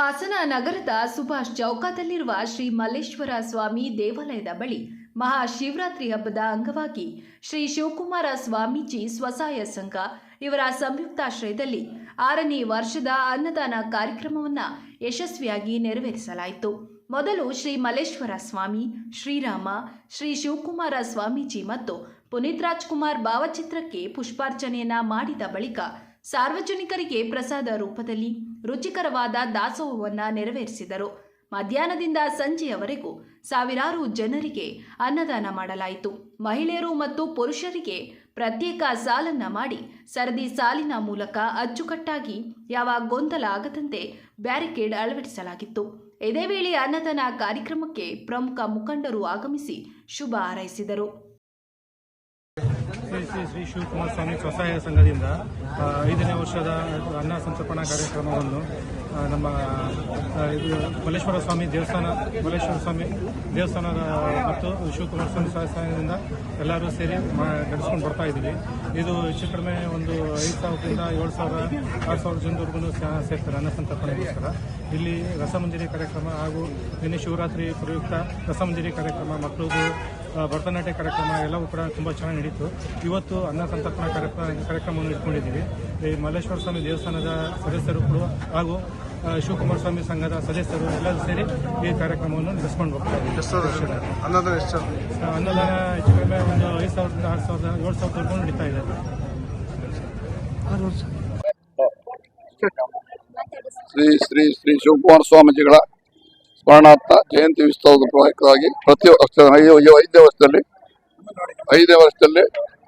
ಹಾಸನ ನಗರದ ಸುಭಾಷ್ ಚೌಕದಲ್ಲಿರುವ ಶ್ರೀ ಮಲ್ಲೇಶ್ವರ ಸ್ವಾಮಿ ದೇವಾಲಯದ ಬಳಿ ಮಹಾಶಿವರಾತ್ರಿ ಹಬ್ಬದ ಅಂಗವಾಗಿ ಶ್ರೀ ಶಿವಕುಮಾರ ಸ್ವಾಮೀಜಿ ಸ್ವಸಹಾಯ ಸಂಘ ಇವರ ಸಂಯುಕ್ತಾಶ್ರಯದಲ್ಲಿ ಆರನೇ ವರ್ಷದ ಅನ್ನದಾನ ಕಾರ್ಯಕ್ರಮವನ್ನು ಯಶಸ್ವಿಯಾಗಿ ನೆರವೇರಿಸಲಾಯಿತು. ಮೊದಲು ಶ್ರೀ ಮಲ್ಲೇಶ್ವರ ಸ್ವಾಮಿ, ಶ್ರೀರಾಮ, ಶ್ರೀ ಶಿವಕುಮಾರ ಸ್ವಾಮೀಜಿ ಮತ್ತು ಪುನೀತ್ ರಾಜ್ಕುಮಾರ್ ಭಾವಚಿತ್ರಕ್ಕೆ ಪುಷ್ಪಾರ್ಚನೆಯನ್ನ ಮಾಡಿದ ಬಳಿಕ ಸಾರ್ವಜನಿಕರಿಗೆ ಪ್ರಸಾದ ರೂಪದಲ್ಲಿ ರುಚಿಕರವಾದ ದಾಸೋಹವನ್ನು ನೆರವೇರಿಸಿದರು. ಮಧ್ಯಾಹ್ನದಿಂದ ಸಂಜೆಯವರೆಗೂ ಸಾವಿರಾರು ಜನರಿಗೆ ಅನ್ನದಾನ ಮಾಡಲಾಯಿತು. ಮಹಿಳೆಯರು ಮತ್ತು ಪುರುಷರಿಗೆ ಪ್ರತ್ಯೇಕ ಸಾಲನ್ನ ಮಾಡಿ ಸರದಿ ಸಾಲಿನ ಮೂಲಕ ಅಚ್ಚುಕಟ್ಟಾಗಿ ಯಾವ ಗೊಂದಲ ಆಗದಂತೆ ಬ್ಯಾರಿಕೇಡ್ ಅಳವಡಿಸಲಾಗಿತ್ತು. ಇದೇ ವೇಳೆ ಅನ್ನದಾನ ಕಾರ್ಯಕ್ರಮಕ್ಕೆ ಪ್ರಮುಖ ಮುಖಂಡರು ಆಗಮಿಸಿ ಶುಭ ಹಾರೈಸಿದರು. ಶ್ರೀ ಶ್ರೀ ಶಿವಕುಮಾರ ಸ್ವಾಮಿ ಸ್ವಸಹಾಯ ಸಂಘದಿಂದ ಐದನೇ ವರ್ಷದ ಅನ್ನ ಸಂತರ್ಪಣಾ ಕಾರ್ಯಕ್ರಮವನ್ನು ನಮ್ಮ ಇದು ಮಲ್ಲೇಶ್ವರ ಸ್ವಾಮಿ ದೇವಸ್ಥಾನ, ಮಲ್ಲೇಶ್ವರ ಸ್ವಾಮಿ ದೇವಸ್ಥಾನದ ಮತ್ತು ಶಿವಕುಮಾರ ಸ್ವಾಮಿ ಎಲ್ಲರೂ ಸೇರಿ ನಡೆಸ್ಕೊಂಡು ಬರ್ತಾ ಇದ್ದೀವಿ. ಇದು ಹೆಚ್ಚು ಕಡಿಮೆ ಒಂದು ಐದು ಸಾವಿರದಿಂದ ಏಳು ಸಾವಿರ, ಆರು ಸಾವಿರ ಜನದವರೆಗೂ ಸೇರ್ತಾರೆ, ಅನ್ನ ಸಂತರ್ಪಣೆಗೋಸ್ಕರ. ಇಲ್ಲಿ ರಸಮಂಜರಿ ಕಾರ್ಯಕ್ರಮ ಹಾಗೂ ನಿನ್ನೆ ಶಿವರಾತ್ರಿ ಪ್ರಯುಕ್ತ ರಸಮಂಜರಿ ಕಾರ್ಯಕ್ರಮ, ಮಕ್ಕಳಿಗೂ ಭರತನಾಟ್ಯ ಕಾರ್ಯಕ್ರಮ ಎಲ್ಲವೂ ಕೂಡ ತುಂಬ ಚೆನ್ನಾಗಿ ನಡೀತು. ಇವತ್ತು ಅನ್ನ ಸಂತರ್ಪಣಾ ಕಾರ್ಯಕ್ರಮ, ಕಾರ್ಯಕ್ರಮವನ್ನು ಇಟ್ಕೊಂಡಿದ್ದೀವಿ. ಈ ಮಲ್ಲೇಶ್ವರ ಸ್ವಾಮಿ ದೇವಸ್ಥಾನದ ಸದಸ್ಯರು ಕೂಡ ಹಾಗೂ ಶಿವಕುಮಾರ ಸ್ವಾಮಿ ಸಂಘದ ಸದಸ್ಯರು ಎಲ್ಲರೂ ಸೇರಿ ಈ ಕಾರ್ಯಕ್ರಮವನ್ನು ನಡೆಸ್ಕೊಂಡು ಹೋಗ್ತಾ ಇದ್ದೀವಿ. ಅನ್ನದಾನ ಎಷ್ಟು ಆ, ಅನ್ನದಾನ ಹೆಚ್ಚು ಕಡಿಮೆ ಒಂದು ಐದು ಸಾವಿರದಿಂದ ಆರು ಸಾವಿರದ ಏಳು ಸಾವಿರದವರೆಗೂ ನಡೀತಾ ಇದೆ. ಶ್ರೀ ಶ್ರೀ ಶ್ರೀ ಶಿವಕುಮಾರ ಸ್ವಾಮೀಜಿಗಳ ಸ್ಮರಣಾರ್ಥ ಜಯಂತಿ ಉತ್ಸವದ ಪ್ರಯುಕ್ತವಾಗಿ ಪ್ರತಿ ವರ್ಷ ಐದೇ ಐದನೇ ವರ್ಷದಲ್ಲಿ ಐದೇ ವರ್ಷದಲ್ಲಿ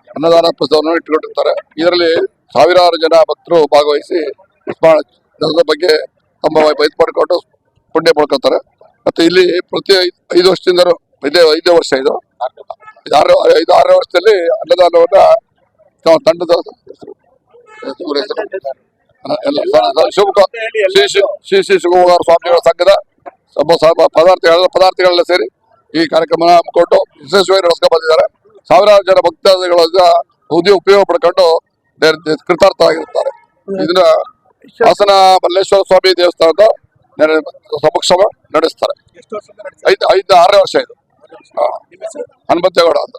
ಅನ್ನದಾನ ಪ್ರಸ್ತಾವನ ಇಟ್ಟುಕೊಂಡಿರ್ತಾರೆ ಇದರಲ್ಲಿ ಸಾವಿರಾರು ಜನ ಭಕ್ತರು ಭಾಗವಹಿಸಿ ಸ್ಮರಣ ಬಗ್ಗೆ ತಮ್ಮ ಇದು ಪಡ್ಕೊಂಡು ಪುಣ್ಯ ಮಾಡ್ಕೊತಾರೆ ಮತ್ತೆ ಇಲ್ಲಿ ಪ್ರತಿ ಐದು ಐದು ವರ್ಷದಿಂದ ಇದೇ ಐದೇ ವರ್ಷ ಇದು ಆರು ಐದು ಆರನೇ ವರ್ಷದಲ್ಲಿ ಅನ್ನದಾನವನ್ನ ನಾವು ತಂಡದ ಶ್ರೀ ಶ್ರೀ ಸ್ವಾಮಿಗಳ ಸಂಘದ ಪದಾರ್ಥಗಳ ಪದಾರ್ಥಗಳೆಲ್ಲ ಸೇರಿ ಈ ಕಾರ್ಯಕ್ರಮ ಹಮ್ಮಿಕೊಂಡು ಯಶಸ್ವಿಯಾಗಿ ನಡೆಸ್ಕೊಂಡು ಬಂದಿದ್ದಾರೆ ಸಾವಿರಾರು ಜನ ಭಕ್ತಾದಿಗಳ ಉದ್ಯೋಗ ಉಪಯೋಗ ಪಡ್ಕೊಂಡು ನೆ- ಇದನ್ನ ಹಾಸನ ಮಲ್ಲೇಶ್ವರ ಸ್ವಾಮಿ ದೇವಸ್ಥಾನದ ಸಮಕ್ಷಮ ನಡೆಸ್ತಾರೆ. ಐದು ಐದು ಆರನೇ ವರ್ಷ ಇದು. ಹನುಮಂತೇಗೌಡ ಅಂತ.